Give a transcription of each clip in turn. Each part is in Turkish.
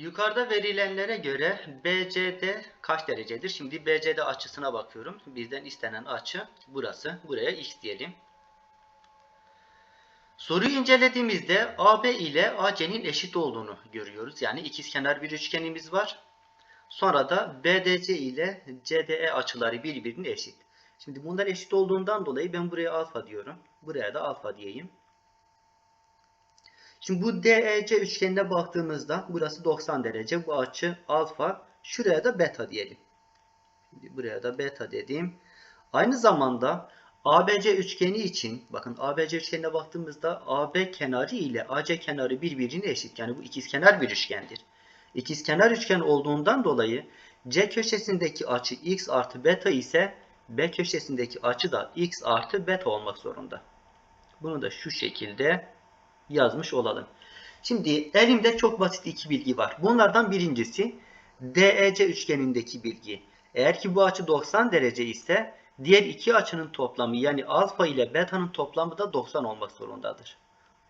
Yukarıda verilenlere göre BCD kaç derecedir? Şimdi BCD açısına bakıyorum. Bizden istenen açı burası. Buraya x diyelim. Soruyu incelediğimizde AB ile AC'nin eşit olduğunu görüyoruz. Yani ikizkenar bir üçgenimiz var. Sonra da BDC ile CDE açıları birbirine eşit. Şimdi bunlar eşit olduğundan dolayı ben buraya alfa diyorum. Buraya da alfa diyeyim. Şimdi bu DEC üçgenine baktığımızda burası 90 derece. Bu açı alfa. Şuraya da beta diyelim. Şimdi buraya da beta dedim. Aynı zamanda ABC üçgeni için bakın ABC üçgenine baktığımızda AB kenarı ile AC kenarı birbirine eşit. Yani bu ikizkenar bir üçgendir. İkizkenar üçgen olduğundan dolayı C köşesindeki açı x artı beta ise B köşesindeki açı da x artı beta olmak zorunda. Bunu da şu şekilde yazmış olalım. Şimdi elimde çok basit iki bilgi var. Bunlardan birincisi DEC üçgenindeki bilgi. Eğer ki bu açı 90 derece ise diğer iki açının toplamı yani alfa ile beta'nın toplamı da 90 olmak zorundadır.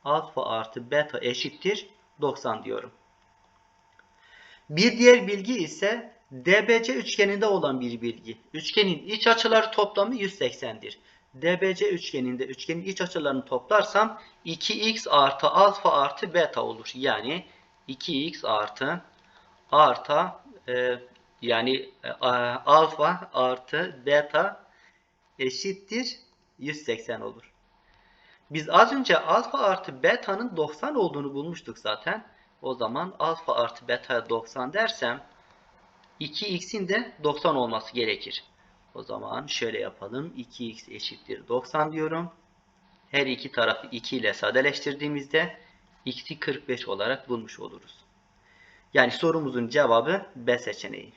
Alfa artı beta eşittir 90 diyorum. Bir diğer bilgi ise DBC üçgeninde olan bir bilgi. Üçgenin iç açıları toplamı 180'dir. DBC üçgeninde üçgenin iç açılarını toplarsam 2x artı alfa artı beta olur. Yani 2x artı artı e, yani e, alfa artı beta eşittir 180 olur. Biz az önce alfa artı beta'nın 90 olduğunu bulmuştuk zaten. O zaman alfa artı beta 90 dersem 2x'in de 90 olması gerekir. O zaman şöyle yapalım. 2x eşittir 90 diyorum. Her iki tarafı 2 ile sadeleştirdiğimizde x'i 45 olarak bulmuş oluruz. Yani sorumuzun cevabı B seçeneği.